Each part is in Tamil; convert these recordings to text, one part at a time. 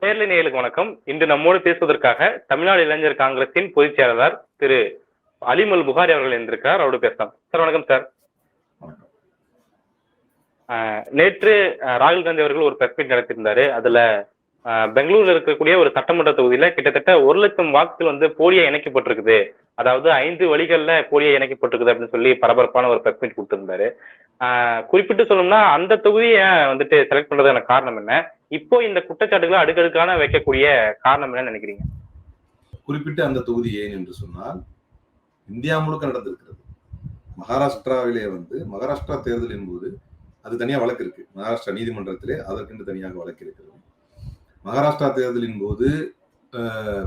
நேர்லை வணக்கம். இன்று நம்மோடு பேசுவதற்காக தமிழ்நாடு இளைஞர் காங்கிரசின் பொதுச் செயலாளர் திரு அலிமல் புகாரி அவர்கள் இருந்திருக்கிறார் அவரோடு பேசலாம். சார் வணக்கம் சார். ஆஹ் நேற்று ராகுல் காந்தி அவர்கள் ஒரு பிரஸ் மீட் நடத்தியிருந்தாரு. அதுல ஆஹ் பெங்களூர்ல இருக்கக்கூடிய ஒரு சட்டமன்ற தொகுதியில கிட்டத்தட்ட ஒரு லட்சம் வாக்குகள் வந்து போலியா இணைக்கப்பட்டிருக்குது. அதாவது ஐந்து வழிகள்ல போலியா இணைக்கப்பட்டிருக்குது அப்படின்னு சொல்லி பரபரப்பான ஒரு பிரஸ் மீட் கொடுத்திருந்தாரு. குறிப்பிட்டு சொல்லணும்னா அந்த தொகுதியை வந்துட்டு செலக்ட் பண்றதுக்கான காரணம் என்ன? இப்போ இந்த குற்றச்சாட்டுகளை அடுக்கடுக்கான வைக்கக்கூடிய காரணம் என்ன நினைக்கிறீங்க? குறிப்பிட்ட அந்த தொகுதி ஏன் என்று சொன்னால் இந்தியா முழுக்க நடந்திருக்கிறது. மகாராஷ்டிராவிலே வந்து மகாராஷ்டிரா தேர்தலின் போது அது தனியாக வழக்கு இருக்கு. மகாராஷ்டிரா நீதிமன்றத்திலே அதற்கென்று தனியாக வழக்கு இருக்கிறது. மகாராஷ்டிரா தேர்தலின் போது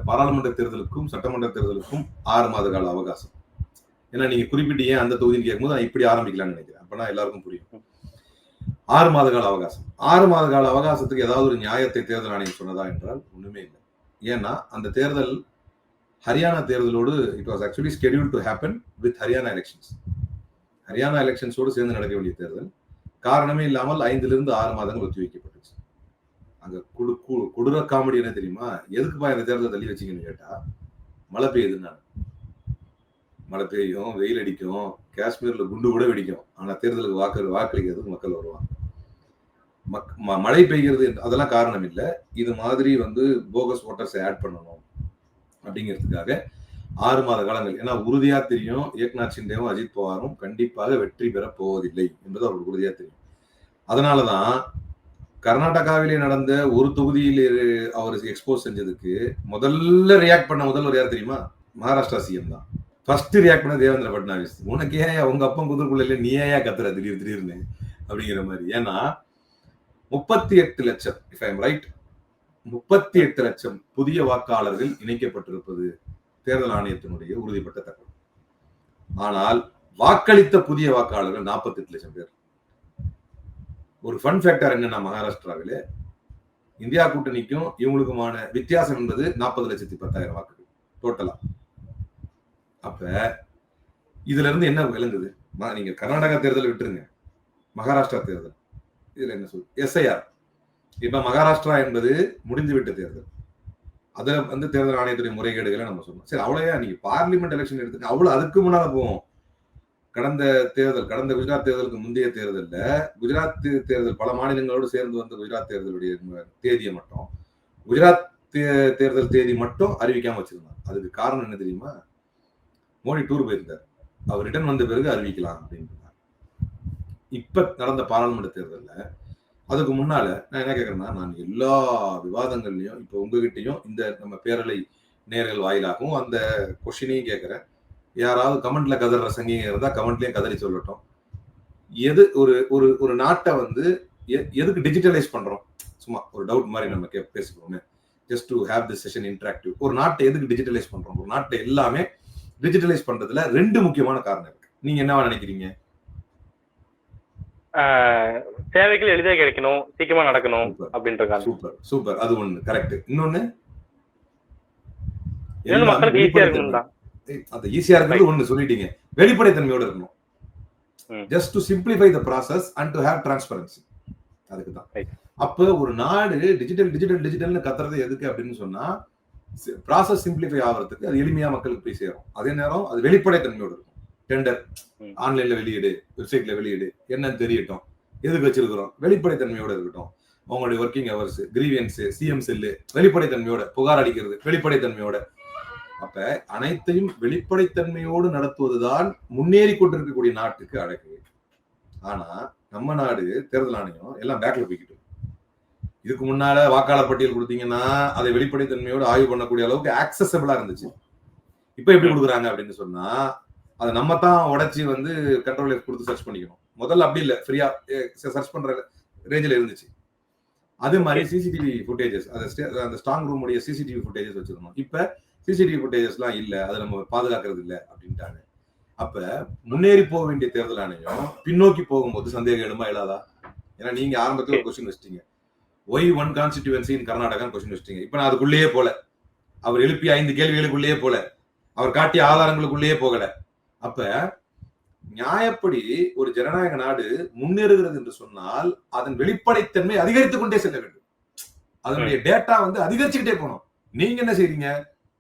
பாராளுமன்ற தேர்தலுக்கும் சட்டமன்ற தேர்தலுக்கும் ஆறு மாத கால அவகாசம். ஏன்னா நீங்க குறிப்பிட்டு ஏன் அந்த தொகுதின்னு கேட்கும்போது நான் இப்படி ஆரம்பிக்கலாம்னு நினைக்கிறேன். அப்பனா எல்லாருக்கும் புரியும். ஆறு மாத கால அவகாசம். ஆறு மாத கால அவகாசத்துக்கு ஏதாவது ஒரு நியாயத்தை தேர்தல் ஆணையம் சொன்னதா என்றால் ஒண்ணுமே இல்லை. ஏன்னா அந்த தேர்தல் Haryana தேர்தலோடு it was actually schedule to happen with Haryana elections Haryana எலெக்ஷன்ஸோடு சேர்ந்து நடக்க வேண்டிய தேர்தல். காரணமே இல்லாமல் ஐந்திலிருந்து ஆறு மாதங்கள் ஒத்தி வைக்கப்பட்டுச்சு அங்க குடு கு- காமெடி என்ன தெரியுமா? எதுக்குப்பா இந்த தேர்தலை தள்ளி வச்சிங்கன்னு கேட்டா மழை பெய்யுதுன்னு மழை பெய்யும் வெயில் அடிக்கும் காஷ்மீர்ல குண்டு கூட வெடிக்கும். ஆனா தேர்தலுக்கு வாக்கு வாக்களிக்கிறதுக்கு மக்கள் வருவாங்க. மக்- ம- மழை பெய்கிறது அதெல்லாம் காரணம் இல்லை. இது மாதிரி வந்து போகஸ் ஓட்டர்ஸை ஆட் பண்ணணும் அப்படிங்கிறதுக்காக ஆறு மாத காலங்கள். ஏன்னா உறுதியா தெரியும் ஏக்நாத் சிண்டேவும் அஜித் பவாரும் கண்டிப்பாக வெற்றி பெறப் போவதில்லை என்பது அவருக்கு உறுதியா தெரியும். அதனாலதான் கர்நாடகாவிலே நடந்த ஒரு தொகுதியில் அவர் எக்ஸ்போஸ் செஞ்சதுக்கு முதல்ல ரியாக்ட் பண்ண முதல்வர் யார் தெரியுமா? மகாராஷ்டிரா சிஎம் தான். ஃபர்ஸ்ட் ரியாக்ட் பண்ண தேவேந்திர பட்னாவிஸ். உனக்கு ஏன் உங்க அப்பன் குதிர்க்குள்ள இல்லை நீ ஏன் கத்துற? திடீர் திடீர்னு அப்படிங்கிற மாதிரி. ஏன்னா முப்பத்தி எட்டு லட்சம் இஃப் ஐம் ரைட் முப்பத்தி எட்டு லட்சம் புதிய வாக்காளர்கள் இணைக்கப்பட்டிருப்பது தேர்தல் ஆணையத்தினுடைய உறுதிப்பட்ட தகவல். ஆனால் வாக்களித்த புதிய வாக்காளர்கள் 48 லட்சம் பேர். ஒரு ஃபன் ஃபேக்டர் என்னன்னா மகாராஷ்டிராவிலே இந்தியா கூட்டணிக்கும் இவங்களுக்குமான வித்தியாசம் என்பது நாற்பது லட்சத்தி பத்தாயிரம் வாக்குகள் டோட்டலா அப்ப இதுல இருந்து என்ன விளங்குது? நீங்க கர்நாடகா தேர்தல் விட்டுருங்க. மகாராஷ்டிரா தேர்தல். இதுல என்ன சொல் எஸ்ஐஆர். இப்ப மகாராஷ்டிரா என்பது முடிந்துவிட்ட தேர்தல். அதுல வந்து தேர்தல் ஆணையத்துடைய முறைகேடுகளை நம்ம சொன்னோம். சரி அவ்வளோயா நீங்க பார்லிமெண்ட் எலெக்ஷன் எடுத்துக்க அவ்வளவு அதுக்கு முன்னால போவோம். கடந்த தேர்தல் கடந்த குஜராத் தேர்தலுக்கு முந்தைய தேர்தலில் குஜராத் தேர்தல் பல மாநிலங்களோடு சேர்ந்து வந்த குஜராத் தேர்தலுடைய தேதியை மட்டும் குஜராத் தே- தேர்தல் தேதி மட்டும் அறிவிக்காம வச்சிருந்தாங்க. அதுக்கு காரணம் என்ன தெரியுமா? மோடி டூர் போயிருந்தார் அவர் ரிட்டர்ன் வந்த பிறகு அறிவிக்கலாம் அப்படின்னு இப்ப நடந்த பாராளுமன்ற தேர்தலில் அதுக்கு முன்னால நான் என்ன கேட்கறேன்னா நான் எல்லா விவாதங்கள்லையும் இப்போ உங்ககிட்டயும் இந்த நம்ம பேரலை நேர்கள் வாயிலாகவும் அந்த கொஷினையும் கேட்குறேன் யாராவது கமெண்ட்ல கதற சங்கிங்க இருந்தா கமெண்ட்லயும் கதறி சொல்லட்டும். எது ஒரு ஒரு ஒரு நாட்டை வந்து எ- எதுக்கு டிஜிட்டலைஸ் பண்றோம்? சும்மா ஒரு டவுட் மாதிரி நம்ம கே பேசிக்கோமே just to have the session interactive ஒரு நாட்டை எதுக்கு டிஜிட்டலைஸ் பண்றோம்? ஒரு நாட்டை எல்லாமே டிஜிட்டலைஸ் பண்றதுல ரெண்டு முக்கியமான காரணம் இருக்கு. நீங்க என்னவா நினைக்கிறீங்க? சேவைகள் எளிதாக கிடைக்கணும் சீக்கிரமா நடக்கணும் அப்படின்ற சூப்பர். சூப்பர். அது ஒண்ணு. கரெக்ட் இன்னொன்னு? மக்களுக்கு ஈஸியா. இருக்கணும் அந்த ஈஸியா இருக்கிறது ஒண்ணு சொல்லிட்டீங்க. வெளிப்படைத்தன்மையோட இருக்கணும். Just to simplify the process and to have transparency அதுக்கு தான். அப்ப ஒரு நாடு டிஜிட்டல் டிஜிட்டல் டிஜிட்டல்னு கத்துறது எதுக்கு அப்படின்னு சொன்னா ப்ராசஸ் சிம்பிளிஃபை ஆகிறதுக்கு அது எளிமையா மக்களுக்கு போய் சேரும். அதே நேரம் அது வெளிப்படைத்தன்மையோட இருக்கும். டெண்டர். ஆன்லைன்ல வெளியிடு வெப்சைட்ல வெளியிடு என்னன்னு தெரியட்டும். எதுக்கு வச்சிருக்கிறோம்? வெளிப்படைத்தன்மையோட இருக்கட்டும். அவங்களுடைய working hours grievance CM cell வெளிப்படைத்தன்மையோட புகார் அளிக்கிறது வெளிப்படைத்தன்மையோட. அப்ப அனைத்தையும் வெளிப்படைத்தன்மையோடு நடத்துவதுதான் முன்னேறி கொண்டிருக்கக்கூடிய நாட்டுக்கு அழகு ஆனா நம்ம நாடு தேர்தல் ஆணையம் எல்லாம் பேக்ல போய்கிட்டு. இதுக்கு முன்னால வாக்காளர் பட்டியல் கொடுத்தீங்கன்னா அதை வெளிப்படைத்தன்மையோடு ஆய்வு பண்ணக்கூடிய அளவுக்கு ஆக்சசபிளா இருந்துச்சு. இப்ப எப்படி கொடுக்குறாங்க அப்படின்னு சொன்னா அதை நம்ம தான் உடைச்சி வந்து கண்ட்ரோல் கொடுத்து சர்ச் பண்ணிக்கணும். முதல்ல அப்படி இல்ல. ஃப்ரீயா சர்ச் பண்ற ரேஞ்சில் இருந்துச்சு. அதே மாதிரி சிசிடிவி ஃபுட்டேஜஸ் அந்த ஸ்ட்ராங் ரூம் உடைய சிசிடிவி ஃபுட்டேஜஸ் வச்சிருந்தோம். இப்ப சிசிடிவி ஃபுட்டேஜஸ்லாம் இல்ல. அதை நம்ம பாதுகாக்கிறது இல்ல அப்படின்ட்டாங்க. அப்ப முன்னேறி போக வேண்டிய தேர்தல் ஆணையம் பின்னோக்கி போகும்போது சந்தேகம் எழுமா எழாதா? ஏன்னா நீங்க ஆரம்பத்துல ஒரு கொஸ்டின் வச்சிட்டீங்க. Why one constituency in Karnataka question வச்சிட்டீங்க. இப்ப நான் அதுக்குள்ளேயே போல. அவர் எழுப்பிய ஐந்து கேள்விகளுக்குள்ளேயே போல. அவர் காட்டிய ஆதாரங்களுக்குள்ளேயே போகல. அப்ப நியாயப்படி ஒரு ஜனநாயக நாடு முன்னேறுகிறது என்று சொன்னால் அதன் வெளிப்படைத்தன்மை அதிகரித்துக் கொண்டே செல்ல வேண்டும். அதனுடைய டேட்டா வந்து அதிகரிச்சுக்கிட்டே போகணும். நீங்க என்ன செய்றீங்க?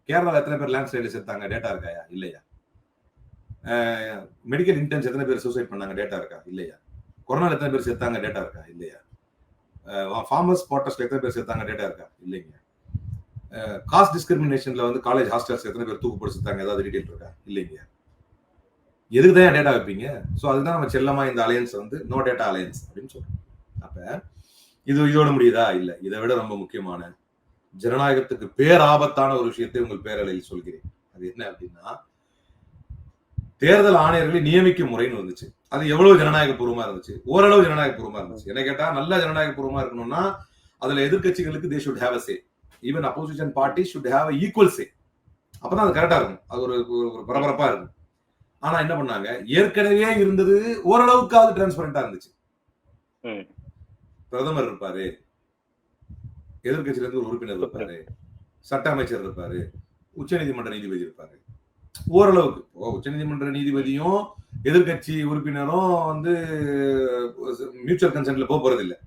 கேரளால எத்தனை பேர் லேண்ட் ஸ்லைட்ல செத்தாங்க? டேட்டா இருக்காயா இல்லையா? மெடிக்கல் இன்டர்ன்ஸ் எத்தனை பேர் சூசைட் பண்ணாங்க? டேட்டா இருக்கா? இல்லையா? கொரோனா எத்தனை பேர் செத்தாங்க? டேட்டா இருக்கா? இல்லையா? ஃபார்மர்ஸ் போட்டஸ்ல எத்தனை பேர் சேர்த்தாங்க? டேட்டா இருக்கா? இல்லைங்க. காஸ்ட் டிஸ்கிரிமினேஷன்ல வந்து காலேஜ் ஹாஸ்டல்ஸ் எத்தனை பேர் தூக்கு சேர்த்தாங்க? ஏதாவது டீட்டெயில் இருக்கா? இல்லைங்க. எதுக்கு தான் டேட்டா வைப்பீங்க? ஸோ அதுதான் நம்ம செல்லமா இந்த அலையன்ஸ் வந்து நோ டேட்டா அலையன்ஸ் அப்படின்னு சொல்றோம். அப்ப இது இதோட முடியுதா? இல்லை. இதை விட ரொம்ப முக்கியமான ஜனநாயகத்துக்கு பேராபத்தான ஒரு விஷயத்தை உங்கள் பேரலையில் சொல்கிறேன். அது என்ன அப்படின்னா தேர்தல் ஆணையர்களை நியமிக்கும் முறைன்னு வந்துச்சு. அது எவ்வளவு ஜனநாயக பூர்வமா இருந்துச்சு? ஓரளவு ஜனநாயக பூர்வமா இருந்துச்சு. என்ன கேட்டா நல்ல ஜனநாயக பூர்வமா இருக்கணும்னா அதுல எதிர்க்கட்சிகளுக்கு they should have a say even opposition party should have a equal say அப்பதான் அது கரெக்டா இருக்கும். அது ஒரு ஒரு பரபரப்பா இருக்கும். ஆனா என்ன பண்ணாங்க? ஏற்கனவே இருந்தது ஓரளவுக்காவது டிரான்ஸ்பரண்டா இருந்துச்சு. பிரதமர் இருப்பாரு. எதிர்கட்சியில இருந்து ஒரு உறுப்பினர் இருப்பாரு. சட்ட அமைச்சர் இருப்பாரு. உச்சநீதிமன்ற நீதிபதி இருப்பாரு. ஓரளவுக்கு. உச்சநீதிமன்ற நீதிபதியும் எதிர்கட்சி உறுப்பினரும் வந்து மியூச்சுவல் கன்சென்ட்ல போக போறது இல்லை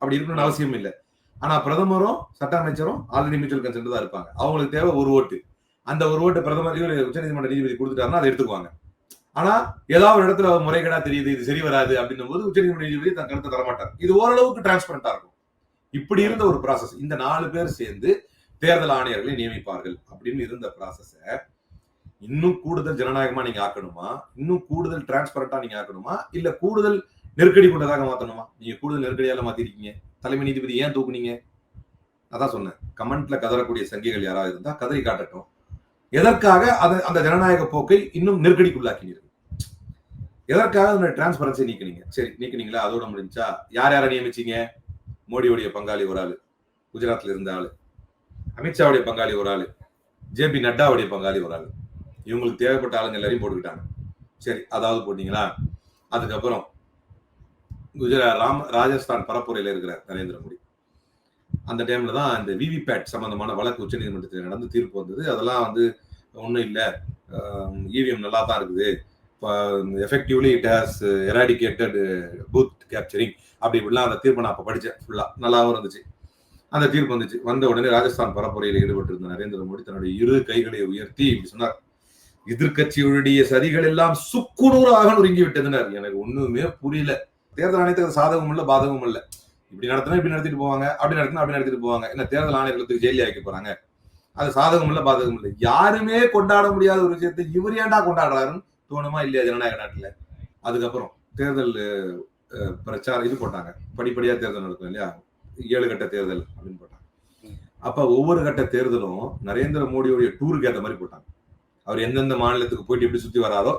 அப்படி இருக்கணும்னு அவசியம் இல்லை. ஆனா பிரதமரும் சட்ட அமைச்சரும் ஆல்ரெடி மியூச்சுவல் கன்சென்ட் தான் இருப்பாங்க. அவங்களுக்கு தேவை ஒரு ஓட்டு. அந்த ஒரு ஓட்டு பிரதமர் இவர் உச்சநீதிமன்ற நீதிபதி கொடுத்துட்டாருன்னா அதை எடுத்துக்குவாங்க. ஆனா ஏதாவது ஒரு இடத்துல முறைகேடா தெரியுது இது சரி வராது அப்படின்னும் போது உச்சநீதிமன்ற நீதிபதி தன் கருத்தை தரமாட்டார். இது ஓரளவுக்கு டிரான்ஸ்பரண்டா இருக்கும். இப்படி இருந்த ஒரு ப்ராசஸ் இந்த நாலு பேர் சேர்ந்து தேர்தல் ஆணையர்களை நியமிப்பார்கள் அப்படின்னு இருந்த ப்ராசஸை இன்னும் கூடுதல் ஜனநாயகமா நீங்க ஆக்கணுமா? இன்னும் கூடுதல் டிரான்ஸ்பரண்டா நீங்க ஆக்கணுமா? இல்ல கூடுதல் நெருக்கடி கொண்டதாக மாத்தணுமா? நீங்க கூடுதல் நெருக்கடியால மாத்திருக்கீங்க. தலைமை நீதிபதி ஏன் தூக்குனீங்க? அதான் சொன்னேன். கமெண்ட்ல கதறக்கூடிய சங்கிகள் யாராவது இருந்தா கதறி காட்டட்டும். எதற்காக அதை அந்த ஜனநாயக போக்கை இன்னும் நெருக்கடிக்குள்ளாக்கினீர்கள்? எதற்காக அந்த டிரான்ஸ்பரன்சி நீக்கினீங்க? சரி நீக்கினீங்களா? அதோட முடிஞ்சா யார் யாரை நியமிச்சீங்க? மோடியுடைய பங்காளி ஒரு ஆளு குஜராத்ல இருந்த ஆளு அமித்ஷாவுடைய பங்காளி ஒரு ஆளு ஜேபி நட்டாவுடைய பங்காளி ஒரு ஆளு. இவங்களுக்கு தேவைப்பட்ட ஆளுங்க எல்லாரையும் போட்டுக்கிட்டாங்க. சரி அதாவது போட்டிங்களா? அதுக்கப்புறம் குஜராத் ராம் ராஜஸ்தான் பரப்புரையில் இருக்கிற நரேந்திர மோடி. அந்த டைமில் தான் இந்த விவிபேட் சம்மந்தமான வழக்கு உச்சநீதிமன்றத்தில் நடந்து தீர்ப்பு வந்தது. அதெல்லாம் வந்து ஒன்றும் இல்லை. இவிஎம் நல்லா தான் இருக்குது. Effectively it has eradicated booth capturing அப்படி இப்படிலாம் அந்த தீர்ப்பை நான் அப்போ படித்தேன் ஃபுல்லாக நல்லாவும் இருந்துச்சு. அந்த தீர்ப்பு வந்துச்சு. வந்த உடனே ராஜஸ்தான் பரப்புரையில் ஈடுபட்டிருந்த நரேந்திர மோடி தன்னுடைய இரு கைகளை உயர்த்தி இப்படி சொன்னார். எதிர்கட்சியுடைய சதிகள் எல்லாம் சுக்குநூறாக நொறுங்கி விட்டதுனர். எனக்கு ஒண்ணுமே புரியல. தேர்தல் ஆணையத்துக்கு சாதகமும் இல்ல பாதகமும் இல்ல. இப்படி நடத்தினா இப்படி நடத்திட்டு போவாங்க அப்படி நடத்தினா அப்படி நடத்திட்டு போவாங்க. என்ன தேர்தல் ஆணையத்துக்கு ஜெயிலி ஆக்கி போறாங்க. அது சாதகம் இல்ல பாதகம் இல்ல. யாருமே கொண்டாட முடியாத ஒரு விஷயத்தை இவர் ஏன்டா கொண்டாடுறாருன்னு தோணுமா இல்லையா ஜனநாயக நாட்டுல? அதுக்கப்புறம் தேர்தல் பிரச்சாரம் இது போட்டாங்க. படிப்படியா தேர்தல் நடக்கும் இல்லையா? ஏழு கட்ட தேர்தல் அப்படின்னு போட்டாங்க. அப்ப ஒவ்வொரு கட்ட தேர்தலும் நரேந்திர மோடியோடைய டூருக்கு ஏற்ற மாதிரி போட்டாங்க. அவர் எந்தெந்த மாநிலத்துக்கு போயிட்டு எப்படி சுத்தி வராரோ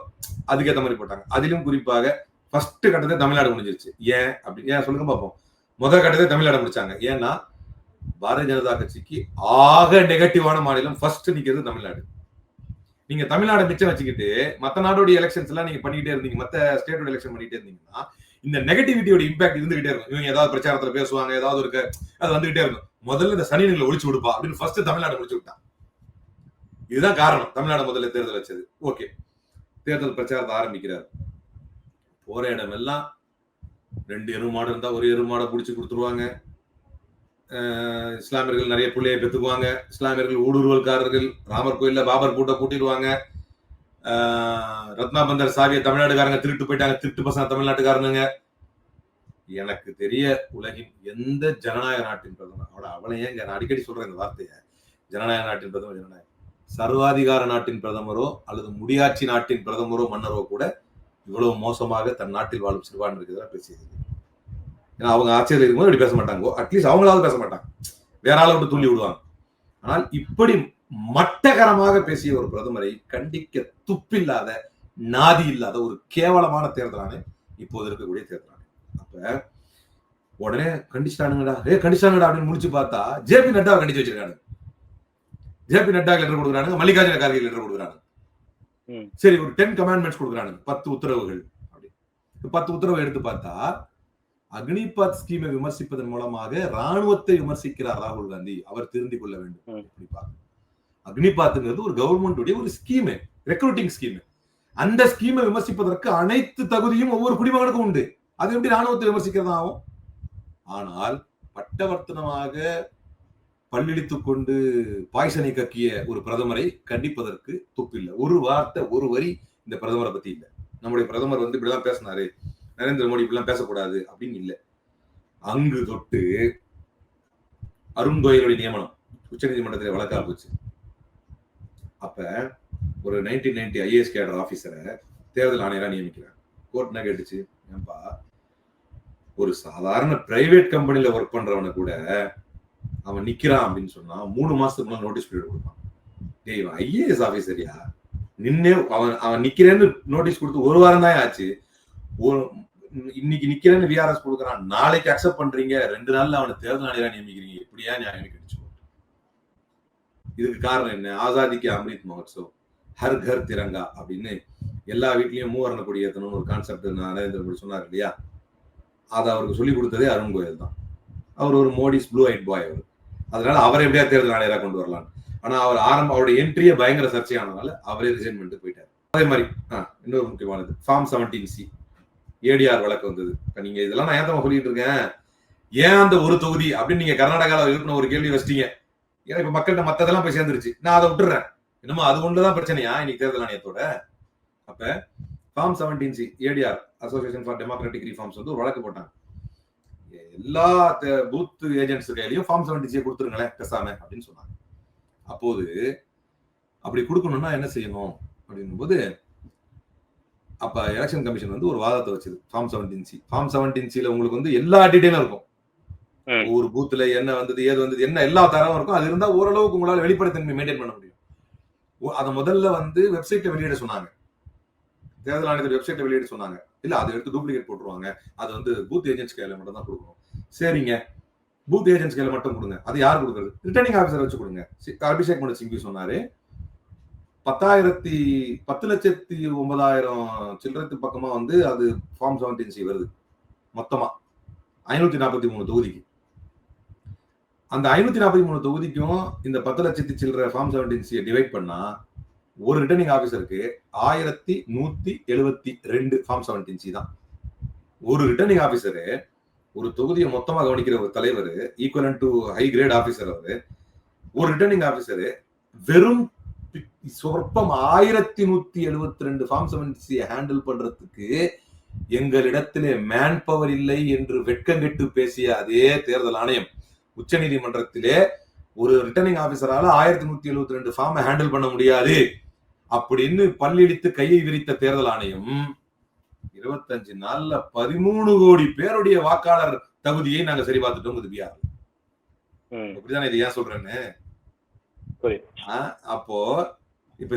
அதுக்கேற்ற மாதிரி போட்டாங்க. அதிலும் குறிப்பாக ஃபர்ஸ்ட் கட்டத்தை தமிழ்நாடு முடிஞ்சிருச்சு. ஏன் அப்படி ஏன் சொல்லுங்க பார்ப்போம் முதல் கட்டத்தை தமிழ்நாடு முடிச்சாங்க. ஏன்னா பாரதிய ஜனதா கட்சிக்கு ஆக நெகட்டிவான மாநிலம் ஃபர்ஸ்ட் நிக்கிறது தமிழ்நாடு. நீங்க தமிழ்நாடு மிச்சம் வச்சுக்கிட்டு மத்த நாடோட எலெக்ஷன்ஸ் எல்லாம் நீங்க பண்ணிக்கிட்டே இருந்தீங்க. மத்த ஸ்டேட்டோட எலெக்ஷன் பண்ணிட்டே இருந்தீங்கன்னா இந்த நெகட்டிவிட்டியோட இம்பாக்ட் இருந்துகிட்டே இருக்கும். இவங்க ஏதாவது பிரச்சாரத்துல பேசுவாங்க ஏதாவது இருக்க அது வந்துகிட்டே இருக்கும். முதல்ல இந்த சனிகளை ஒழிச்சு விடுப்பா அப்படின்னு ஃபர்ஸ்ட் தமிழ்நாடு முடிச்சு விட்டான் இதுதான் காரணம். தமிழ்நாடு முதல்ல தேர்தல் வச்சது. ஓகே. தேர்தல் பிரச்சாரத்தை ஆரம்பிக்கிறார். போற இடம் எல்லாம் ரெண்டு எருமாடு இருந்தா ஒரு எருமாடை பிடிச்சி கொடுத்துருவாங்க. இஸ்லாமியர்கள் நிறைய பிள்ளையை பெற்றுக்குவாங்க இஸ்லாமியர்கள் ஊடுருவல்காரர்கள் ராமர் கோயிலில் பாபர் கூட்ட கூட்டிடுவாங்க ரத்னாபந்தர் சாவிய தமிழ்நாட்டுக்காரங்க திருட்டு போயிட்டாங்க. திருட்டு பசங்க தமிழ்நாட்டுக்காரனுங்க. எனக்கு தெரிய உலகின் எந்த ஜனநாயக நாட்டின் பிரதமர் அவட அவளை ஏங்க நான் அடிக்கடி சொல்றேன் இந்த வார்த்தையை. ஜனநாயக நாட்டின் பிரதமர் ஜனநாயகம் சர்வாதிகார நாட்டின் பிரதமரோ அல்லது முடியாட்சி நாட்டின் பிரதமரோ மன்னரோ கூட இவ்வளவு மோசமாக தன் நாட்டில் வாழும் சிறுபான்மைக்கு எதிராக பேசியது. ஏன்னா அவங்க ஆட்சியில் இருக்கும்போது இப்படி பேச மாட்டாங்க. அட்லீஸ்ட் அவங்களாவது பேச மாட்டாங்க. வேற ஆளை விட்டு துள்ளி விடுவாங்க. ஆனால் இப்படி மட்டகரமாக பேசிய ஒரு பிரதமரை கண்டிக்க துப்பில்லாத நாதி இல்லாத ஒரு கேவலமான தேர்தலான இப்போது இருக்கக்கூடிய தேர்தலான. அப்ப உடனே கண்டிச்சிட்டானுங்கடா. ஏ கண்டிச்சானுங்கடா அப்படின்னு முடிச்சு பார்த்தா ஜேபி நட்டாவை கண்டிச்சு வச்சிருக்காங்க ஜேபி நட்டா லெட்டர் கொடுக்குறானுங்க மல்லிகார்ஜுன கார்கே லெட்டர் கொடுக்குறாங்க. சரி ஒரு டென் கமாண்ட்மெண்ட்ஸ் கொடுக்குறானுங்க பத்து உத்தரவுகள். அப்படி. பத்து உத்தரவு எடுத்து பார்த்தா அக்னிபாத் ஸ்கீமை விமர்சிப்பதன் மூலமாக ராணுவத்தை விமர்சிக்கிறார் ராகுல் காந்தி. அவர் திருந்திக் கொள்ள வேண்டும். அக்னிபாத்ங்கிறது ஒரு கவர்மெண்ட் ஒரு ஸ்கீம் ரெக்ரூட்டிங் ஸ்கீம் அந்த ஸ்கீமை விமர்சிப்பதற்கு அனைத்து தகுதியும் ஒவ்வொரு குடிமகனுக்கும் உண்டு. அது எப்படி ராணுவத்தை விமர்சிக்கிறதா ஆகும்? ஆனால் பட்டவர்த்தனமாக பல்லிழித்துக் கொண்டு பாய்சனை கக்கிய ஒரு பிரதமரை கண்டிப்பதற்கு துப்பில்லை ஒரு வார்த்தை ஒரு வரி இந்த பிரதமரை பத்தி இல்ல. நம்முடைய பிரதமர் வந்து இப்படிலாம் பேசினாரு. நரேந்திர மோடி இப்படிலாம் பேசக்கூடாது அப்படின்னு இல்லை. அங்கு தொட்டு அருண் கோயலுடைய நியமனம் உச்சநீதிமன்றத்தில் வழக்கா போச்சு. அப்ப ஒரு நைன்டீன் நைன்டி ஐஏஎஸ் கேடர் ஆபீசரை தேர்தல் ஆணையராக நியமிக்கிறாங்க கோர்ட் என்ன கேட்டுச்சு? ஏன்பா ஒரு சாதாரண பிரைவேட் கம்பெனியில ஒர்க் பண்றவனை கூட அவன் நிக்கிறான் அப்படின்னு சொன்னா மூணு மாசத்துக்கு முன்னாடி நோட்டீஸ் பீரியட் கொடுப்பான். டேய் ஐஏஎஸ் ஆஃபீஸரியா நின்னே அவன் அவன் நிக்கிறேன்னு நோட்டீஸ் கொடுத்து ஒரு வாரம் தான் ஆச்சு. ஒரு இன்னைக்கு நிக்கிறேன்னு விஆர்எஸ் கொடுக்குறான். நாளைக்கு அக்செப்ட் பண்றீங்க. ரெண்டு நாள்ல அவனை தேர்தல் ஆணையா நியமிக்கிறீங்க. இப்படியா நியாயம் கிடைச்சு இதுக்கு காரணம் என்ன? ஆசாதிக்கு அம்ரித் மகோத்சவ் ஹர் கர் திரங்கா அப்படின்னு எல்லா வீட்லயும் மூவர்ண கொடி ஏத்தணும்னு ஒரு கான்செப்ட் நரேந்திர மோடி சொன்னார் இல்லையா? அதை அவருக்கு சொல்லி கொடுத்ததே அருண் கோயல் தான். அவர் ஒரு மோடிஸ் ப்ளூ ஐட் பாய் அவர். அதனால அவரை எப்படியா தேர்தல் ஆணையராக கொண்டு வரலாம் ஆனா அவர் ஆரம்ப அவருடைய என்ட்ரியே பயங்கர சர்ச்சையானதால அவரே ரிசைன் பண்ணிட்டு போயிட்டார். அதே மாதிரி ஆ, இன்னொரு முக்கியமானது ஃபார்ம் செவன்டீன் சி ஏடிஆர் வழக்கு வந்தது. இப்ப நீங்க இதெல்லாம் நான் ஏன் சொல்லிட்டு இருக்கேன்? ஏன் அந்த ஒரு தொகுதி அப்படின்னு நீங்க கர்நாடகாவில் எழுப்பின ஒரு கேள்வி வச்சிட்டீங்க. ஏன்னா இப்ப மக்கள்கிட்ட மத்ததெல்லாம் போய் சேர்ந்துருச்சு. நான் அதை விட்டுறேன். என்னமோ அது ஒன்றுதான் பிரச்சனையா இன்னைக்கு தேர்தல் ஆணையத்தோட? அப்ப form seventeen C ADR association for democratic reforms வந்து ஒரு வழக்கு போட்டாங்க. எல்லா பூத் ஏஜென்ட்ஸ் கையிலையும் ஃபார்ம் செவன்டீன் சியை கொடுத்துருங்களேன் பேசாம அப்படின்னு சொன்னாங்க. அப்போது அப்படி கொடுக்கணும்னா என்ன செய்யணும்? அப்படின்னும் போது அப்ப எலெக்ஷன் கமிஷன் வந்து ஒரு வாதத்தை வச்சது form seventeen C form seventeen சில உங்களுக்கு வந்து எல்லா டீடைலும் இருக்கும். ஒவ்வொரு பூத்துல என்ன வந்தது ஏது வந்தது என்ன எல்லா தரவும் இருக்கும். அது இருந்தா ஓரளவுக்கு உங்களால வெளிப்படைத்தன்மை மெயின்டைன் பண்ண முடியும். அதை முதல்ல வந்து வெப்சைட்ல வெளியிட சொன்னாங்க. தேர்தல் ஆணையத்தில் வெப்சைட்ல வெளியிட சொன்னாங்க. இல்ல அதை எடுத்து டூப்ளிகேட் போட்டுருவாங்க. அது வந்து பூத் ஏஜென்ட்ஸ் கையில மட்டும் தான் கொடுக்கணும். சரிங்க. பூத் ஏஜென்ட்ஸ் கையில மட்டும் கொடுங்க. அது யார் கொடுக்குறது? ரிட்டர்னிங் ஆஃபீஸர் வச்சு கொடுங்க. சி- அபிஷேக் மனு சிங்வி சொன்னாரு. பத்தாயிரத்தி பத்து லட்சத்தி ஒன்பதாயிரம் சில்லறத்து பக்கமா வந்து அது ஃபார்ம் செவன்டீன் சி வருது. மொத்தமா. ஐநூத்தி நாற்பத்தி மூணு தொகுதிக்கு. அந்த ஐநூத்தி நாற்பத்தி மூணு தொகுதிக்கும் இந்த பத்து லட்சத்தி சில்லற ஃபார்ம் செவன்டீன் சியை டிவைட் பண்ணா ஒரு ரிட்டர்னிங் ஆஃபீஸருக்கு ஆயிரத்தி நூத்தி எழுபத்தி ரெண்டு ஃபார்ம் செவன்டீன் சி தான். ஒரு ரிட்டர்னிங் ஆஃபீஸரு ஒரு தொகுதியை மொத்தமாக கவனிக்கிற ஒரு தலைவர் equivalent to high great officer அவர் ஒரு ரிட்டர்னிங் ஆஃபீஸரு வெறும் சொற்பம் ஆயிரத்தி நூத்தி எழுபத்தி ரெண்டு ஃபார்ம் செவன்டீன் ஹேண்டில் பண்றதுக்கு எங்களிடத்திலே மேன் பவர் இல்லை என்று வெட்கங்கெட்டு பேசிய அதே தேர்தல் ஆணையம் உச்சநீதிமன்றத்திலே ஒரு ரிட்டர்னிங் ஆபீசரால ஆயிரத்தி நூத்தி எழுபத்தி ரெண்டு ஃபார்மை ஹேண்டில் பண்ண முடியாது. அப்படின்னு பல்லிழித்து கையை விரித்த தேர்தல் ஆணையம் இருபத்தஞ்சு நாள்ல பதிமூணு கோடி பேருடைய வாக்காளர் தகுதியை நாங்க சரி பார்த்துட்டோம் பிஆர் ம், அப்படிதானே இது ஏன் சொல்றேன்னு? அப்போ இப்ப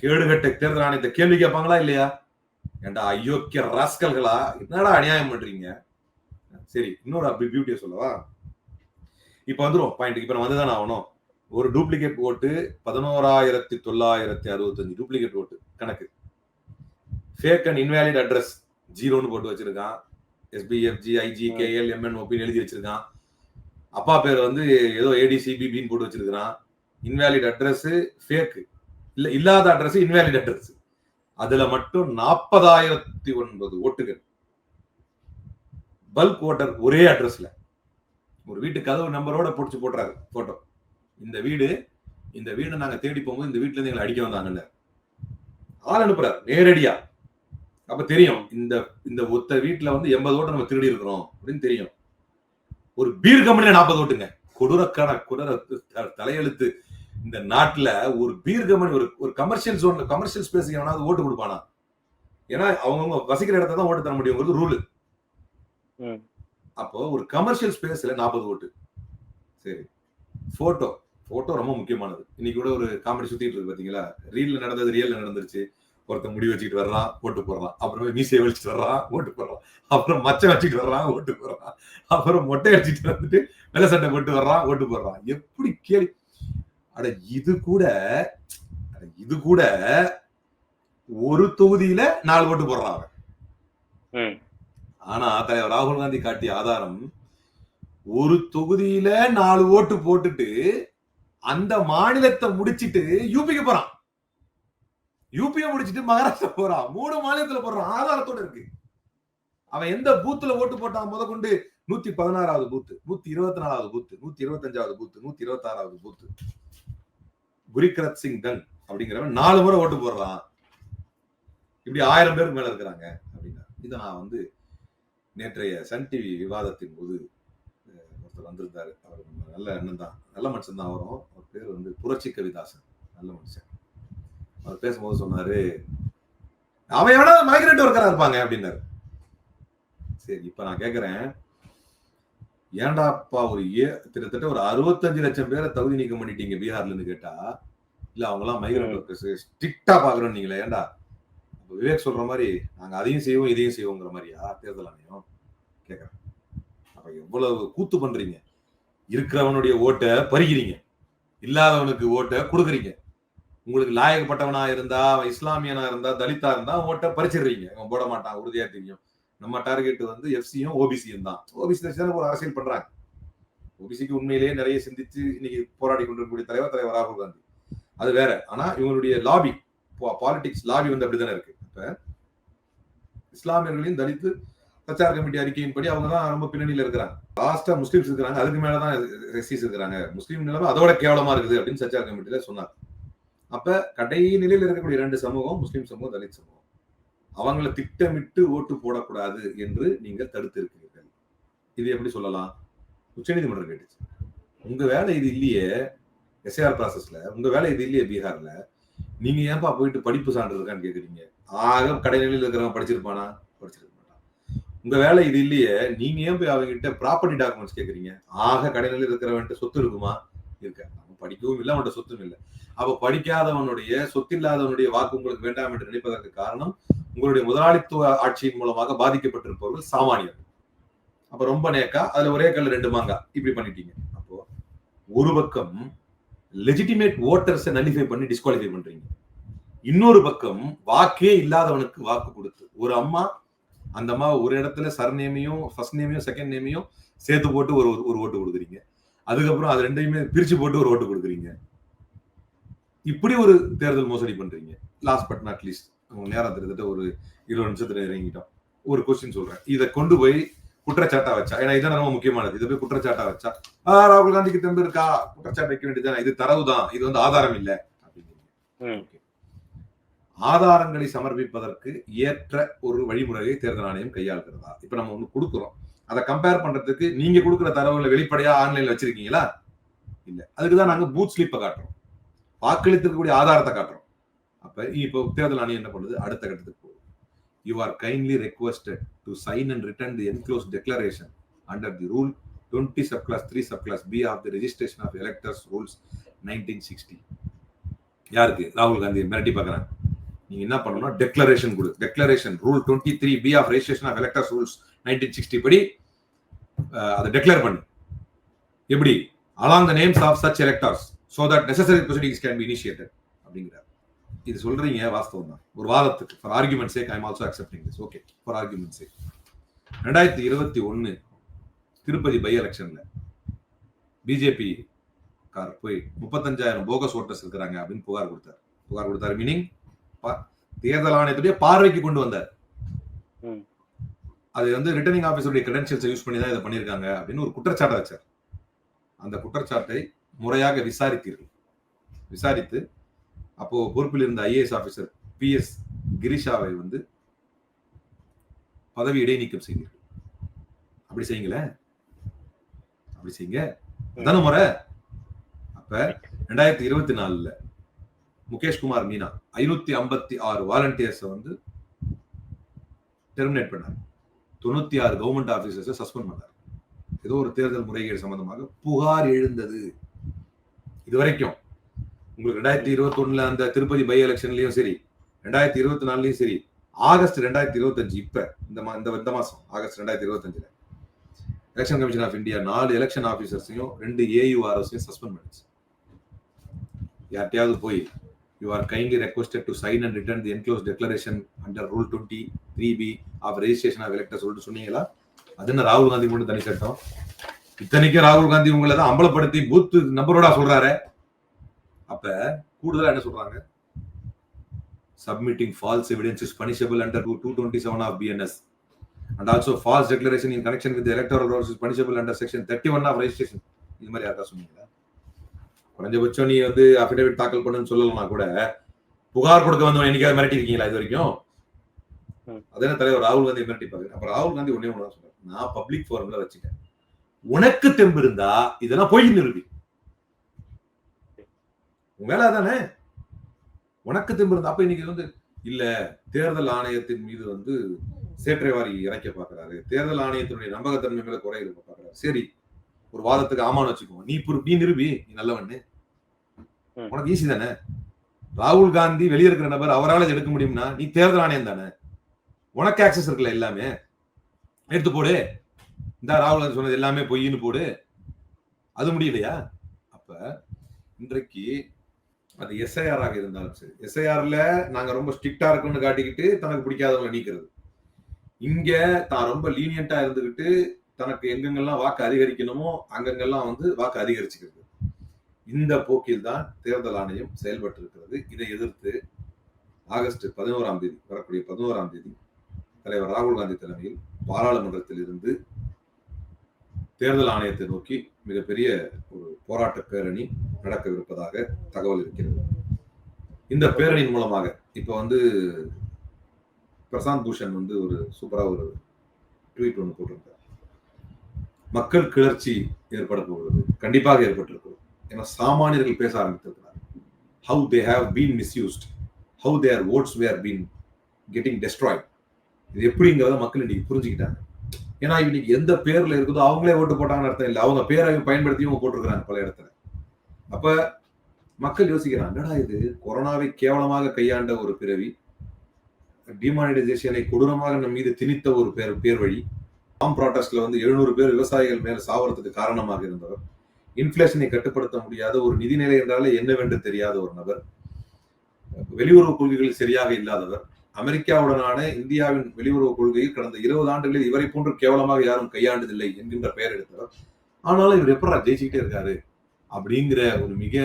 கேடுகட்ட தேர்தல் ஆணையத்தை கேள்வி கேட்பாங்களா இல்லையா? ஏண்டா அயோக்கிய ராஸ்கல்களா? என்னடா அநியாயம் பண்றீங்க? சரி இன்னொரு பியூட்டியை சொல்லவா? இப்ப வந்துரும் பாயிண்ட் இப்ப நம்ம வந்துதானே ஆகணும். ஒரு டூப்ளிகேட் ஓட்டு பதினோராயிரத்தி தொள்ளாயிரத்தி அறுபத்தஞ்சு டூப்ளிகேட் ஓட்டு கணக்கு. ஃபேக் அண்ட் இன்வேலிட் அட்ரஸ் ஜீரோன்னு போட்டு வச்சிருக்கான். எஸ்பிஎஃப்ஜி ஐஜி கேஎல் எம்என் ஓபின்னு எழுதி வச்சிருக்கான். அப்பா பேர் வந்து ஏதோ ஏடிசிபிபின்னு போட்டு வச்சிருக்கான் இன்வேலிட் அட்ரஸ் ஃபேக்கு இல்லை இல்லாத அட்ரஸ் இன்வேலிட் அட்ரஸ் அதுல மட்டும் நாற்பதாயிரத்தி ஒன்பது ஓட்டுகள். பல்க் ஓட்டர் ஒரே அட்ரஸ்ல ஒரு வீட்டு கதவு நம்பரோட பிடிச்சி போட்டுறாரு போட்டோ இந்த வீடு இந்த வீடை நாங்க தேடி போகும்போது இந்த வீட்டுல இருந்து எங்களை அடிக்க வந்தாங்கன்னு ஆள் அனுப்புறாரு நேரடியா. அப்ப தெரியும் இந்த இந்த ஒத்த வீட்டுல வந்து எண்பது ஓட்டு நம்ம திருடி இருக்கிறோம் அப்படின்னு தெரியும். ஒரு பீர் கம்பெனில நாற்பது ஓட்டுங்க. கொடூரக்கான கொடூர தலையெழுத்து. இந்த நாட்டுல ஒரு பீர் கம்பெனி ஒரு ஒரு கமர்ஷியல் ஜோன்ல கமர்ஷியல் ஸ்பேஸ் எவனாவது ஓட்டு கொடுப்பானா? ஏன்னா அவங்கவுங்க வசிக்கிற இடத்த தான் ஓட்டு தர முடியுங்கிறது ரூல். அப்போ ஒரு கமர்ஷியல் ஸ்பேஸ்ல நாற்பது ஓட்டு. சரி. போட்டோ போட்டோ ரொம்ப முக்கியமானது. இன்னைக்கு கூட ஒரு காமெடி சுத்திட்டு இருக்கு பாத்தீங்களா? ரீல்ல நடந்தது ரியல்ல நடந்துருச்சு. ஒருத்தன் முடி வச்சுக்கிட்டு வர்றான் ஓட்டு போடுறான். அப்புறமே மீசையை வலிச்சுட்டு வர்றான் ஓட்டு போடுறான். அப்புறம் மச்சை வச்சுக்கிட்டு வர்றான் ஓட்டு போடுறான். அப்புறம் மொட்டை அடிச்சுட்டு வந்துட்டு வெள்ளை சட்டை போட்டு வர்றான் ஓட்டு போடுறான். எப்படி கேள்வி அட இது கூட இது கூட ஒரு தொகுதியில நாலு ஓட்டு போடுறான் அவன். ஆனா தலைவர் ராகுல் காந்தி காட்டிய ஆதாரம் ஒரு தொகுதியில நாலு ஓட்டு போட்டுட்டு அந்த மாநிலத்தை முடிச்சிட்டு யூபிக்கு போறான். யூபியை முடிச்சிட்டு மகாராஷ்டிரா போறான். மூணு மாநிலத்துல போடுறான் ஆதாரத்தோட இருக்கு. அவன் எந்த பூத்துல ஓட்டு போட்டான்? முத கொண்டு நூத்தி பதினாறாவது பூத்து நூத்தி இருபத்தி நாலாவது பூத்து நூத்தி இருபத்தஞ்சாவது பூத்து நூத்தி இருபத்தி ஆறாவது பூத்து குரிக்ரத் சிங் டங் அப்படிங்கிறவன் நாலு முறை ஓட்டு போடுறான். இப்படி ஆயிரம் பேருக்கு மேல இருக்கிறாங்க அப்படின்னா இதை நான் வந்து நேற்றைய சன் டிவி விவாதத்தின் போது ஒருத்தர் வந்திருந்தாரு. அவர் நல்ல எண்ணம் தான் நல்ல மனுஷன் தான் வரும் பேர் வந்து புரட்சி கவிதாசன். நல்ல மனுஷன். அவர் பேசும்போது சொன்னாரு அவன் எவனா மைக்ரேட் ஒர்க்கரா இருப்பாங்க அப்படின்னாரு. சரி இப்ப நான் கேக்குறேன். ஏன்டாப்பா ஒரு ஏ கிட்டத்தட்ட ஒரு அறுபத்தஞ்சு லட்சம் பேரை தகுதி நீக்கம் பண்ணிட்டீங்க பீகார்ல இருந்து கேட்டா? இல்ல அவங்க எல்லாம் மைக்ரேட் ஒர்க்கர்ஸ் ஸ்ட்ரிக்டா பாக்குறோம் நீங்களே ஏன்டா? அப்ப விவேக் சொல்ற மாதிரி நாங்க அதையும் செய்வோம் இதையும் செய்வோங்கிற மாதிரியா? தேர்தல் ஆணையம்? கேக்குறேன். அப்ப எவ்வளவு கூத்து பண்றீங்க? இருக்கிறவனுடைய ஓட்டை பறிக்கிறீங்க. இல்லாதவனுக்கு ஓட்டை கொடுக்குறீங்க. உங்களுக்கு லாயகப்பட்டவனா இருந்தா அவன் இஸ்லாமியனா இருந்தா தலித்தா இருந்தா ஓட்டை பறிச்சிடுறீங்க. அவன் போட மாட்டான் உறுதியா தெரியும். நம்ம டார்கெட் வந்து எஃப்சியும் ஓபிசியும் தான். ஓபிசி தான் ஒரு அரசியல் பண்றாங்க. ஓபிசிக்கு உண்மையிலேயே நிறைய சிந்திச்சு இன்னைக்கு போராடி கொண்டிருக்கக்கூடிய தலைவர் தலைவர் ராகுல் காந்தி. அது வேற. ஆனா இவங்களுடைய லாபி பாலிடிக்ஸ் லாபி வந்து அப்படிதானே இருக்கு. இப்ப இஸ்லாமியர்களையும் தலித்து பிரச்சார கமிட்டி அறிக்கையின்படி அவங்க தான் ரொம்ப பின்னணியில இருக்கிறாங்க. லாஸ்டா முஸ்லீம்ஸ் இருக்கிறாங்க அதுக்கு மேலதான் எஸ்சிஸ் இருக்கிறாங்க. முஸ்லீம் நிலைமை அதோட கேவலமா இருக்குது அப்படின்னு சச்சார் கமிட்டியில சொன்னார் அப்ப கடை நிலையில இருக்கக்கூடிய ரெண்டு சமூகம் முஸ்லீம் சமூகம் தலித் சமூகம். அவங்கள திட்டமிட்டு ஓட்டு போடக்கூடாது என்று நீங்கள் தடுத்து இருக்கிறீர்கள் இது எப்படி சொல்லலாம்? உச்சநீதிமன்றம் கேட்டுச்சு. உங்க வேலை இது இல்லையே எஸ்ஐஆர் ப்ராசஸ்ல உங்க வேலை இது இல்லையே பீகார்ல. நீங்க ஏன்பா போயிட்டு படிப்பு சான்று இருக்கான்னு கேக்குறீங்க? ஆக கடைநிலையில் இருக்கிறவன் படிச்சிருப்பானா? படிச்சிருக்க உங்க வேலை இது இல்லையே நீங்க ஏன் போய் அவங்க கிட்ட ப்ராப்பர்ட்டி டாக்குமெண்ட்ஸ் கேக்குறீங்க? ஆக கடைநிலையில் இருக்கிறவன்ட்ட சொத்து இருக்குமா? இருக்க. அவன் படிக்கவும் இல்லை அவன்கிட்ட சொத்தும் இல்லை. அப்ப படிக்காதவனுடைய சொத்து இல்லாதவனுடைய வாக்கு உங்களுக்கு வேண்டாம் என்று நினைப்பதற்கு காரணம் உங்களுடைய முதலாளித்துவ ஆட்சியின் மூலமாக பாதிக்கப்பட்டிருப்பவர்கள் சாமானியர். அப்ப ரொம்ப நேக்கா அதுல ஒரே கல் ரெண்டு மாங்கா. இப்படி பண்ணிட்டீங்க. அப்போ ஒரு பக்கம் லெஜிட்டிமேட் ஓட்டர்ஸை நலிஃபை பண்ணி டிஸ்குவாலிஃபை பண்றீங்க. இன்னொரு பக்கம் வாக்கே இல்லாதவனுக்கு வாக்கு கொடுத்து ஒரு அம்மா அந்த அம்மா ஒரு இடத்துல சர்நேமையும் ஃபர்ஸ்ட் நேமையும் செகண்ட் நேமையும் சேர்த்து போட்டு ஒரு ஒரு ஓட்டு கொடுக்குறீங்க. அதுக்கப்புறம் அது ரெண்டையுமே பிரிச்சு போட்டு ஒரு ஓட்டு கொடுக்குறீங்க. இப்படி ஒரு தேர்தல் மோசடி பண்றீங்க. லாஸ்ட் பட் நாட் லீஸ்ட் நேரம் கிட்டத்தட்ட ஒரு இருபது நிமிஷத்துல இறங்கிட்டோம். ஒரு கொஸ்டின் சொல்றேன். இதை கொண்டு போய் குற்றச்சாட்டா வச்சா ஏன்னா இதான் ரொம்ப முக்கியமானது. இதை போய் குற்றச்சாட்டா வச்சா ஆ ராகுல் காந்திக்கு தெம்பு இருக்கா? குற்றச்சாட்டு வைக்க வேண்டியதுதான். இது தரவு தான் இது வந்து ஆதாரம் இல்ல. ம். ஆதாரங்களை சமர்ப்பிப்பதற்கு ஏற்ற ஒரு வழிமுறையை தேர்தல் ஆணையம் கையாளுகிறதா? இப்ப நம்ம ஒண்ணு கொடுக்குறோம். அதை கம்பேர் பண்றதுக்கு நீங்க கொடுக்குற தரவுகளை வெளிப்படையா ஆன்லைன்ல வச்சிருக்கீங்களா? இல்ல. அதுக்கு தான் நாங்க பூத் ஸ்லிப்பை காட்டுறோம். வாக்களித்திருக்கக்கூடிய ஆதாரத்தை காட்டுறோம். அப்ப இப்போ தேர்தல் ஆணையம் என்ன பண்ணுது? அடுத்த கட்டத்துக்கு போகுது. You are kindly requested to sign and return the enclose declaration under the rule twenty sub clause three sub clause B of the registration of electors rules nineteen sixty யாருக்கு? ராகுல் காந்தி மிரட்டி பார்க்குறாங்க. நீங்க என்ன பண்ணணும் டெக்ளரேஷன் கொடு. Declaration rule twenty three B of registration of electors rules nineteen sixty படி அதை டெக்ளேர் பண்ணு. எப்படி? Along the names of such electors so that necessary proceedings can be initiated அப்படிங்கிறார். இது சொல்றீங்க வாஸ்தவம் தான் ஒரு வாதத்துக்கு for argument sake I'm also accepting this okay for argument sake ரெண்டாயிரத்தி இருபத்தி ஒன்று திருப்பதி பை எலெக்ஷன்ல பிஜேபி கார் போய் முப்பத்தஞ்சாயிரம் போகஸ் ஓட்டர்ஸ் இருக்கிறாங்க அப்படின்னு புகார் கொடுத்தார். புகார் கொடுத்தாரு மீனிங் தேர்தல் ஆணையத்துடைய பார்வைக்கு கொண்டு வந்தார். அது வந்து ரிட்டர்னிங் ஆபீசருடைய கிரெடென்ஷியல்ஸ் யூஸ் பண்ணி தான் இதை பண்ணியிருக்காங்க அப்படின்னு ஒரு குற்றச்சாட்டை வச்சார். அந்த குற்றச்சாட்டை முறையாக விசாரித்தீர்கள். விசாரித்து அப்போ பொறுப்பில் இருந்த ஐஏஎஸ் ஆபீசர் பி எஸ் கிரிஷாவை வந்து பதவி இடைநீக்கம் செய்தீர்கள். அப்படி செய்யுங்களேன் அப்படி செய்யுங்க. அதான முறை. அப்ப ரெண்டாயிரத்தி இருபத்தி நாலுல முகேஷ் குமார் மீனா ஐநூத்தி ஐம்பத்தி ஆறு வாலண்டியர்ஸை வந்து டெர்மினேட் பண்ணார். தொண்ணூத்தி ஆறு கவர்மெண்ட் ஆபீசர்ஸை சஸ்பெண்ட் பண்ணார். ஏதோ ஒரு தேர்தல் முறைகேடு சம்பந்தமாக புகார் எழுந்தது. இது வரைக்கும் உங்களுக்கு ரெண்டாயிரத்தி இருபத்தி ஒண்ணுல அந்த திருப்பதி பை எலெக்ஷன்லயும் சரி ரெண்டாயிரத்தி இருபத்தி நாலுலயும் சரி ஆகஸ்ட் ரெண்டாயிரத்தி இருபத்தஞ்சு இப்ப இந்த மா- இந்த இந்த மாசம் ஆகஸ்ட் ரெண்டாயிரத்தி இருபத்தஞ்சுல எலெக்ஷன் கமிஷன் ஆஃப் இந்தியா நாலு எலெக்ஷன் ஆபீசர்ஸையும் ரெண்டு ஏயுஆர்எஸையும் சஸ்பெண்ட் பண்ணிச்சு. யார்ட்டையாவது போய் you are kindly requested to sign and return the enclose declaration under rule twenty three B of registration of elector சொல்லிட்டு சொன்னீங்களா? அது ராகுல் காந்தி மட்டும் தனி சட்டம். இத்தனைக்கும் ராகுல் காந்தி உங்களை தான் அம்பலப்படுத்தி பூத் நம்பரோட சொல்றாரு. அப்ப கூடுதலா என்ன சொல்றாங்க? Submitting false evidence is punishable under two twenty seven of BNS and also false declaration in connection with electoral rolls punishable under section thirty one of registration இது மாதிரி யாரா சொன்னீங்களா குறைஞ்சபட்சம் நீ வந்து அஃபிடேவிட் தாக்கல் பண்ணுன்னு சொல்லலனா கூட புகார் கொடுக்க வந்தவன் என்னைக்காவது மிரட்டி இருக்கீங்களா இது வரைக்கும். அதே தலைவர்? ராகுல் காந்தி மிரட்டிப்பாரு அப்ப ராகுல் காந்தி ஒன்னே ஒன்று சொல்றாரு. நான் பப்ளிக் ஃபோரம்ல வச்சுக்கேன் உனக்கு தெம்பு இருந்தா இதெல்லாம் பொய் நிரூபி. உன் வேலை அதானே? உனக்கு தெம்பு இருந்தா அப்ப இன்னைக்கு வந்து இல்ல தேர்தல் ஆணையத்தின் மீது வந்து சேற்றைவாரி இறைக்க பாக்குறாரு தேர்தல் ஆணையத்தினுடைய நம்பகத்தன்மை மேல குறை இருக்க பாக்குறாரு சரி ஒரு வாதத்துக்கு ஆமான்னு வச்சுக்கோ நீ நீ நிரூபி நீ நல்லவன்னு. உனக்கு ஈஸி தானே? ராகுல் காந்தி வெளியே இருக்கிற நபர் அவரால் எடுக்க முடியும்னா நீ தேர்தல் ஆணையம் தானே? உனக்கு ஆக்சஸ் இருக்குல்ல எல்லாமே. எடுத்து போடு. இந்த ராகுல் காந்தி சொன்னது எல்லாமே பொய்ன்னு போடு. அது முடியலையா? அப்ப இன்றைக்கு அது எஸ்ஐஆர் ஆக இருந்தாலும் சரி. எஸ்ஐஆர்ல நாங்க ரொம்ப ஸ்ட்ரிக்டா இருக்கோம்னு காட்டிக்கிட்டு தனக்கு பிடிக்காதவங்களை நீக்கிறது. இங்க தான் ரொம்ப லீனியண்டா இருந்துகிட்டு தனக்கு எங்கெங்கெல்லாம் வாக்கு அதிகரிக்கணுமோ அங்கங்கெல்லாம் வந்து வாக்கு அதிகரிச்சுக்கிறது. இந்த போக்கில் தான் தேர்தல் ஆணையம் செயல்பட்டு இருக்கிறது இதை எதிர்த்து ஆகஸ்ட் பதினோராம் தேதி வரக்கூடிய பதினோராம் தேதி தலைவர் ராகுல் காந்தி தலைமையில் பாராளுமன்றத்தில் இருந்து தேர்தல் ஆணையத்தை நோக்கி மிகப்பெரிய ஒரு போராட்ட பேரணி நடக்கவிருப்பதாக தகவல் இருக்கிறது. இந்த பேரணியின் மூலமாக இப்ப வந்து பிரசாந்த் பூஷன் வந்து ஒரு சூப்பரா ஒரு ட்வீட் ஒன்று போட்டிருந்தார் மக்கள் கிளர்ச்சி ஏற்பட போகிறது. கண்டிப்பாக ஏற்பட்டிருக்கும். ஏன்னா சாமானியர்கள் பேச ஆரம்பித்திருக்கிறார் how they have been misused how their votes were been getting destroyed இது எப்படிங்கிறத மக்கள் இன்னைக்கு புரிஞ்சுக்கிட்டாங்க. ஏன்னா இன்னைக்கு எந்த பேர்ல இருக்குதோ அவங்களே ஓட்டு போட்டாங்கன்னு அர்த்தம் இல்லை. அவங்க பேரை பயன்படுத்தியும் போட்டிருக்கிறாங்க பல இடத்துல. அப்ப மக்கள் யோசிக்கிறாங்க என்னடா இது? கொரோனாவை கேவலமாக கையாண்ட ஒரு பிறவி டிமானிடைசேஷனை கொடூரமாக நம் மீது திணித்த ஒரு பேர் பேர் வழி ஆம் ப்ராட்டஸ்ட்ல வந்து எழுநூறு பேர் விவசாயிகள் மேல சாவறதுக்கு காரணமாக இருந்தவர். இன்ஃபிளேஷனை கட்டுப்படுத்த முடியாத ஒரு நிதிநிலை என்றாலே என்னவென்று தெரியாத ஒரு நபர். வெளியுறவு கொள்கைகள் சரியாக இல்லாதவர். அமெரிக்காவுடனான இந்தியாவின் வெளியுறவு கொள்கையில் கடந்த இருபது ஆண்டுகளில் இவரை போன்று கேவலமாக யாரும் கையாண்டதில்லை என்கின்ற பெயர் எடுத்தவர். ஆனாலும் இவர் எப்படா ஜெயிச்சுக்கிட்டே இருக்காரு? அப்படிங்கிற ஒரு மிக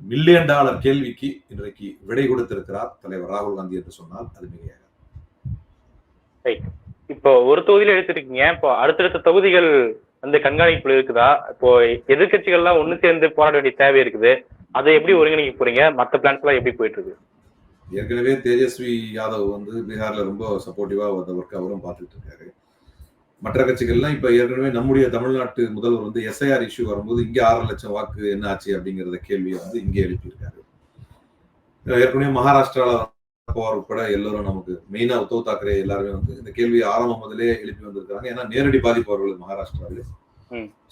மில்லியன் டாலர் கேள்விக்கு இன்றைக்கு விடை கொடுத்திருக்கிறார் தலைவர் ராகுல் காந்தி என்று சொன்னால் அது மிகையாக. இப்போ ஒரு தொகுதியில எடுத்துருக்கீங்க இப்போ அடுத்தடுத்த தொகுதிகள் வந்து கண்காணிப்புல இருக்குதா? இப்போ எதிர்க்கட்சிகள்லாம் ஒண்ணு சேர்ந்து போராட வேண்டிய தேவை இருக்குது. அதை எப்படி ஒருங்கிணைக்க போறீங்க? மத்த பிளான்ஸ் எல்லாம் எப்படி போயிட்டு இருக்கு? ஏற்கனவே தேஜஸ்வி யாதவ் வந்து பீகார்ல ரொம்ப சப்போர்ட்டிவா அந்த ஒர்க் அவரும் பார்த்துட்டு இருக்காரு. மற்ற கட்சிகள்லாம் இப்ப ஏற்கனவே நம்முடைய தமிழ்நாட்டு முதல்வர் வந்து எஸ்ஐஆர் இஷ்யூ வரும்போது இங்கே ஆறு லட்சம் வாக்கு என்ன ஆச்சு அப்படிங்கிறத கேள்வியை வந்து இங்கே எழுப்பியிருக்காரு. ஏற்கனவே மகாராஷ்டிரால பவார் உட்பட எல்லாரும் நமக்கு மெயினா உத்தவ் தாக்கரே எல்லாருமே வந்து இந்த கேள்வியை ஆரம்பம் முதலே எழுப்பி வந்திருக்காங்க ஏன்னா நேரடி பாதிப்பு அவர்கள் மகாராஷ்டிராவில்.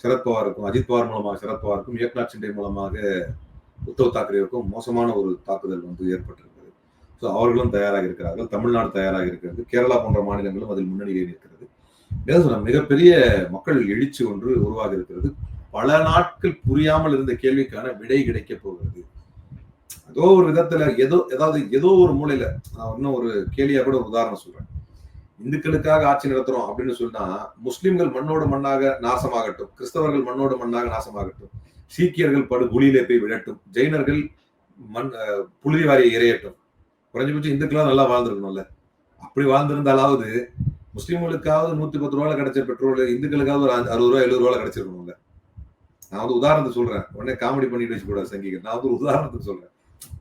சரத்பவாருக்கும் அஜித் பவார் மூலமாக சரத்பவாருக்கும் ஏக்நாத் சிண்டே மூலமாக உத்தவ் தாக்கரேவுக்கும் மோசமான ஒரு தாக்குதல் வந்து ஏற்பட்டிருக்கிறது. ஸோ அவர்களும் தயாராக இருக்கிறார்கள். தமிழ்நாடு தயாராக இருக்கிறது. கேரளா போன்ற மாநிலங்களும் அதில் முன்னணியில் இருக்கிறது. மிகப்பெரிய மக்கள் எழுச்சி ஒன்று உருவாக இருக்கிறது. பல நாட்கள் புரியாமல் இருந்த கேள்விக்கான விடை கிடைக்க போகிறது. ஏதோ ஒரு விதத்துல ஏதோ ஏதாவது ஏதோ ஒரு மூலையில நான் இன்னும் ஒரு கேலியா கூட ஒரு உதாரணம் சொல்றேன். இந்துக்களுக்காக ஆட்சி நடத்துறோம் அப்படின்னு சொன்னா முஸ்லிம்கள் மண்ணோடு மண்ணாக நாசமாகட்டும் கிறிஸ்தவர்கள் மண்ணோடு மண்ணாக நாசமாகட்டும் சீக்கியர்கள் படு புலியிலே போய் விழட்டும் ஜெயினர்கள் மண் அஹ், புழுதி வாரியை இறையட்டும் குறைஞ்சபட்சம் இந்துக்களாக நல்லா வாழ்ந்துருக்கணும்ல. அப்படி வாழ்ந்திருந்தாலாவது முஸ்லீம்களுக்காவது நூத்தி பத்து ரூபாயில கிடைச்ச பெட்ரோல் இந்துக்களுக்காவது ஒரு அறுபது ரூபா எழுபது ரூபாயில கிடைச்சிருக்கணும்ல. நான் வந்து உதாரணத்துக்கு சொல்றேன். உடனே காமெடி பண்ணிட்டு வச்சு கூட சங்கிகள். நான் வந்து ஒரு உதாரணத்துக்கு சொல்றேன்.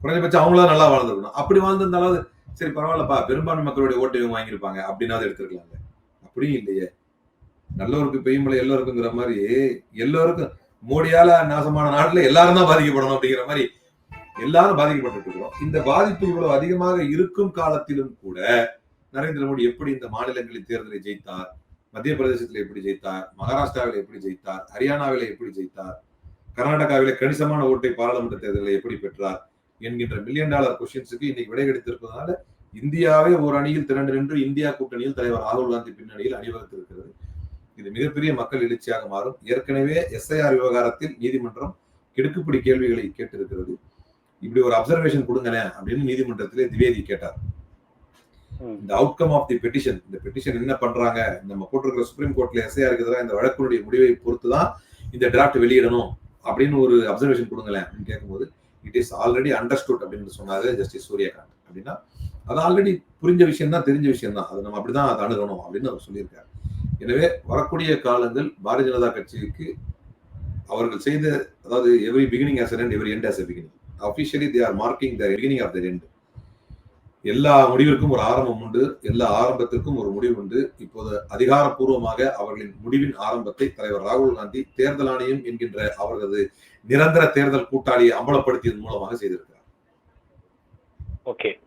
குறைஞ்சபட்சம் அவங்களா நல்லா வாழ்ந்துருக்கணும் அப்படி வாழ்ந்திருந்தாலாவது சரி பரவாயில்லப்பா பெரும்பான்மை மக்களுடைய ஓட்டையும் வாங்கியிருப்பாங்க. அப்படின்னாவது எடுத்துருக்கலாம்ல. அப்படியும் இல்லையே. நல்லவருக்கு பெய்யும்பளை எல்லோருக்குங்கிற மாதிரி எல்லோருக்கும் மோடியால நாசமான நாட்டில் எல்லாரும் தான் பாதிக்கப்படணும் அப்படிங்கிற மாதிரி எல்லாரும் பாதிக்கப்பட்டு இருக்கிறோம். இந்த பாதிப்பு இவ்வளவு அதிகமாக இருக்கும் காலத்திலும் கூட நரேந்திர மோடி எப்படி இந்த மாநிலங்களில் தேர்தலை ஜெயித்தார் மத்திய பிரதேசத்தில் எப்படி ஜெயித்தார் மகாராஷ்டிராவில் எப்படி ஜெயித்தார் ஹரியானாவில் எப்படி ஜெயித்தார் கர்நாடகாவில் கணிசமான ஓட்டை பாராளுமன்ற தேர்தலில் எப்படி பெற்றார் என்கின்ற மில்லியன் டாலர் கொஸ்டின்ஸுக்கு இன்னைக்கு விடை கிடைத்திருப்பதனால இந்தியாவே ஒரு அணியில் திரண்டு நின்று இந்தியா கூட்டணியில் தலைவர் ராகுல் காந்தி பின்னணியில் அணிவகுத்திருக்கிறது. இது மிகப்பெரிய மக்கள் எழுச்சியாக மாறும். ஏற்கனவே எஸ்ஐஆர் விவகாரத்தில் நீதிமன்றம் கிடுக்குப்பிடி கேள்விகளை கேட்டிருக்கிறது. இப்படி ஒரு அப்சர்வேஷன் கொடுங்களேன் அப்படின்னு நீதிமன்றத்திலே திவேதி கேட்டார். இந்த அவுட்கம் ஆஃப் தி பெட்டிஷன் இந்த பெட்டிஷன் என்ன பண்றாங்க? நம்ம போட்டிருக்கிற சுப்ரீம் கோர்ட்ல எஸ்ஐஆர் எதிராக இந்த வழக்கினுடைய முடிவை பொறுத்து தான் இந்த டிராஃப்ட் வெளியிடணும் அப்படின்னு ஒரு அப்சர்வேஷன் கொடுங்களேன் அப்படின்னு கேட்கும்போது இட் இஸ் ஆல்ரெடி அண்டர்ஸ்டுட் அப்படின்னு சொன்னாரு ஜஸ்டிஸ் சூரியகாந்த். அப்படின்னா அது ஆல்ரெடி புரிஞ்ச விஷயம் தான் தெரிஞ்ச விஷயம் தான் அது நம்ம அப்படிதான் அதை அணுகணும் அப்படின்னு அவர் சொல்லியிருக்காரு. எனவே வரக்கூடிய காலங்கள் பாரதிய ஜனதா கட்சிக்கு அவர்கள் செய்த அதாவது every beginning as end every end as a beginning officially they are marking the beginning of the end எல்லா முடிவிற்கும் ஒரு ஆரம்பம் உண்டு. எல்லா ஆரம்பத்திற்கும் ஒரு முடிவு உண்டு. இப்போது அதிகாரப்பூர்வமாக அவர்களின் முடிவின் ஆரம்பத்தை தலைவர் ராகுல் காந்தி தேர்தல் ஆணையம் என்கின்ற அவரது நிரந்தர தேர்தல் கூட்டாளியை அம்பலப்படுத்தியது மூலமாக செய்திருக்கிறார். ஓகே.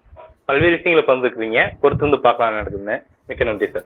பல்வேறு விஷயங்களை பகிர்ந்துக்கிறீங்க. பொறுத்து வந்து பார்க்கலாம் நடக்குதுன்னு மிக்க நன்றி சார்.